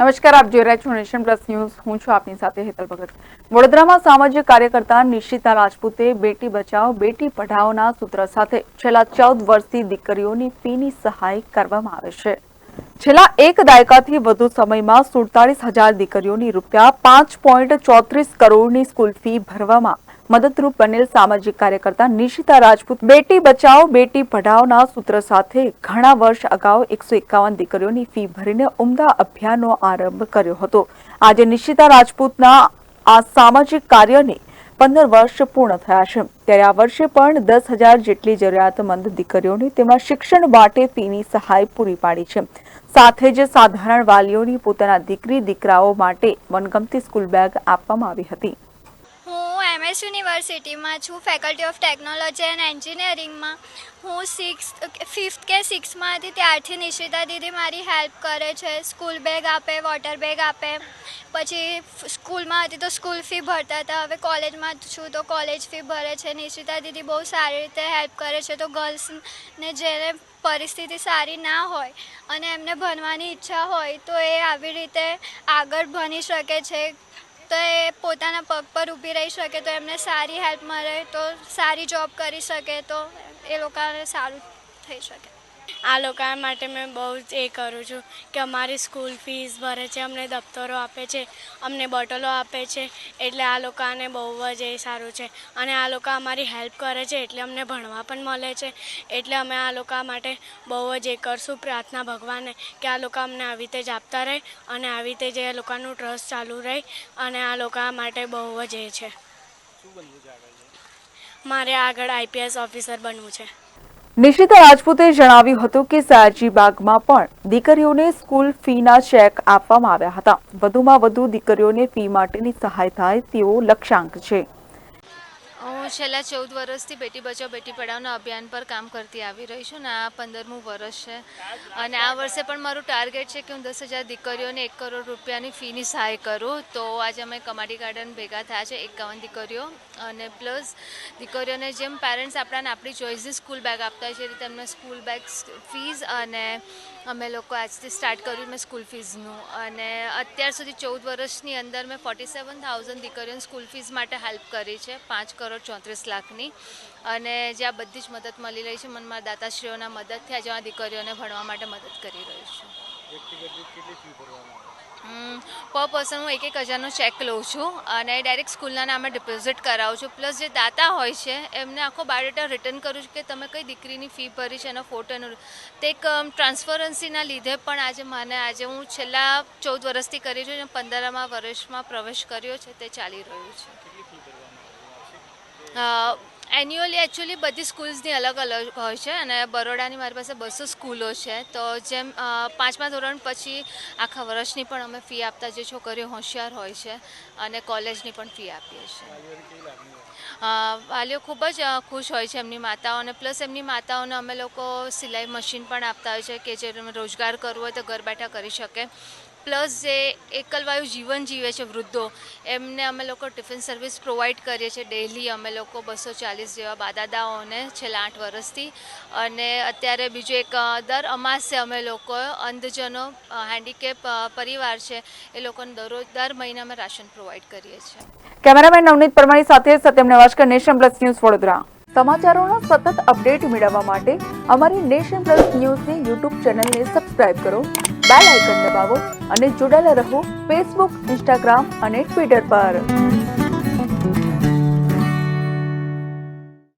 નમસ્કાર, આપ જોઈ રહ્યા છો નેશન પ્લસ ન્યૂઝ. હું છું આપની સાથે હેતલ ભગત. વડોદરામાં સામાજિક કાર્યકર્તા નિશિતા રાજપૂતે બેટી બચાવ, બેટી પઢાઓના સૂત્ર સાથે છેલ્લા ચૌદ વર્ષથી દીકરીઓની ફીની સહાય કરવામાં આવે છે. છેલ્લા એક દાયકાથી વધુ સમયમાં સુડતાલીસ હજાર દીકરીઓની રૂપિયા પાંચ પોઈન્ટ ચોત્રીસ કરોડની સ્કૂલ ફી ભરવામાં મદદરૂપ બનેલ સામાજિક કાર્યકર્તા નિશિતા રાજપૂત. બેટી બચાવો બેટી પઢાઓના સૂત્ર સાથે ઘણા વર્ષ અગાઉ એકસો એકાવન દીકરીઓની ફી ભરીને ઉમદા અભિયાનનો આરંભ કર્યો હતો. આજે નિશિતા રાજપૂતના આ સામાજિક કાર્યને પંદર વર્ષ પૂર્ણ થયા છે. ત્યારે આ વર્ષે પણ દસ હજાર જેટલી જરૂરિયાતમંદ દીકરીઓને તેમના શિક્ષણ માટે ફીની સહાય પૂરી પાડી છે. સાથે જ સાધારણ વાલીઓની પોતાના દીકરી દીકરાઓ માટે મનગમતી સ્કૂલ બેગ આપવામાં આવી હતી. એમએસ યુનિવર્સિટીમાં છું ફેકલ્ટી ઓફ ટેકનોલોજી એન્ડ એન્જિનિયરિંગમાં હું સિક્સ ફિફ્થ કે સિક્સમાં હતી, ત્યારથી નિશિતા દીદી મારી હેલ્પ કરે છે. સ્કૂલ બેગ આપે વોટર બેગ આપે. પછી સ્કૂલમાં હતી તો સ્કૂલ ફી ભરતા હતા. હવે કોલેજમાં છું તો કોલેજ ફી ભરે છે. નિશિતા દીદી બહુ સારી રીતે હેલ્પ કરે છે. તો ગર્લ્સને જેને પરિસ્થિતિ સારી ના હોય અને એમને ભણવાની ઈચ્છા હોય, તો એ આવી રીતે આગળ ભણી શકે છે. તો એ પોતાના પગ પર ઊભી રહી શકે તો એમને સારી હેલ્પ મળે, તો સારી જોબ કરી શકે, તો એ લોકોને સારું થઈ શકે. આ લોકો માટે મેં બહુ જ એ કરું છું કે અમારી સ્કૂલ ફીસ ભરે છે અમને દફતરો આપે છે અમને બોટલો આપે છે એટલે આ લોકોને બહુ જ એ સારું છે. અને આ લોકો અમારી હેલ્પ કરે છે એટલે અમને ભણવા પણ મળે છે. એટલે અમે આ લોકો માટે બહુ જ એ કરશું પ્રાર્થના ભગવાને કે આ લોકો અમને આવી રીતે જ આપતા રહે અને આવી રીતે જે લોકોનું ટ્રસ્ટ ચાલુ રહે અને આ લોકો માટે બહુ જ એ છે. મારે આગળ આઈપીએસ ઓફિસર બનવું છે. નિશિતા રાજપૂતે જણાવ્યું હતું કે સયાજી બાગમાં પણ દીકરીઓને સ્કૂલ ફીના ચેક આપવામાં આવ્યા હતા. વધુમાં વધુ દીકરીઓને ફી માટેની સહાય થાય તેવો લક્ષ્યાંક છે. હું છેલ્લા ચૌદ વર્ષથી બેટી બચાવ, બેટી પઢાઓના અભિયાન પર કામ કરતી આવી રહી છું ને આ પંદરમું વર્ષ છે. અને આ વર્ષે પણ મારું ટાર્ગેટ છે કે હું દસ હજાર દીકરીઓને એક કરોડ રૂપિયાની ફીની સહાય કરું. તો આજે અમે કમાડી ગાર્ડન ભેગા થયા છે, એકાવન દીકરીઓ. અને પ્લસ દીકરીઓને જેમ પેરેન્ટ્સ આપણાને આપણી ચોઇસની સ્કૂલ બેગ આપતા હોય છે, એ રીતે અમને સ્કૂલ બેગ ફીઝ અને અમે લોકો આજથી સ્ટાર્ટ કર્યું મેં સ્કૂલ ફીઝનું અને અત્યાર સુધી ચૌદ વર્ષની અંદર મેં ફોર્ટી સેવન થાઉઝન્ડ દીકરીઓને સ્કૂલ ફીઝ માટે હેલ્પ કરી છે, પાંચ કરોડ ચોત્રીસ લાખની. અને જ્યાં બધી જ મદદ મળી રહી છે મને મારા દાતાશ્રીઓના મદદથી આજે આ દીકરીઓને ભણવા માટે મદદ કરી રહી છું. પર પર્સન હું એક એક હજારનો ચેક લઉં છું અને ડાયરેક્ટ સ્કૂલના નામે ડિપોઝિટ કરાવું છું. પ્લસ જે દાતા હોય છે એમને આખો બાયોડેટા રિટર્ન કરું છું કે તમે કઈ દીકરીની ફી ભરી છે એનો ફોટોનું તે એક ટ્રાન્સફરન્સીના લીધે પણ આજે મને આજે હું છેલ્લા ચૌદ વર્ષથી કરી છું અને પંદરમા વર્ષમાં પ્રવેશ કર્યો છે તે ચાલી રહ્યું છે? 呃 એન્યુઅલી એકચ્યુઅલી બધી સ્કૂલ્સની અલગ અલગ હોય છે અને બરોડાની મારી પાસે બસો સ્કૂલો છે. તો જેમ પાંચમા ધોરણ પછી આખા વર્ષની પણ અમે ફી આપતા જે છોકરીઓ હોશિયાર હોય છે અને કોલેજની પણ ફી આપીએ છીએ. વાલીઓ ખૂબ જ ખુશ હોય છે એમની માતાઓને. પ્લસ એમની માતાઓને અમે લોકો સિલાઈ મશીન પણ આપતા હોય છે કે જે રોજગાર કરવો હોય તો ઘર બેઠા કરી શકે. પ્લસ જે એકલવાયુ જીવન જીવે છે વૃદ્ધો, એમને અમે લોકો ટિફિન સર્વિસ પ્રોવાઈડ કરીએ છીએ. ડેલી અમે લોકો બસો ચાલીસ જેવા બાદાદાઓને છેલ્લા આઠ વર્ષથી. અને અત્યારે બીજું એક દર અમાસે અમે લોકો, અંધજનો હેન્ડીકેપ પરિવાર છે, એ લોકોને દરરોજ, દર મહિને અમે રાશન પ્રોવાઈડ કરીએ છીએ. કેમેરામેન નવનીત પરમાણી સાથે Satyam Nevashkar, nation plus news Vadodara. સમાચારોના સતત અપડેટ મેળવવા માટે અમારી નેશન પ્લસ ન્યૂઝની યુટ્યુબ ચેનલને સબસ્ક્રાઇબ કરો, બેલ આઇકન દબાવો અને જોડાયેલા રહો ફેસબુક, ઇન્સ્ટાગ્રામ અને ટ્વિટર પર.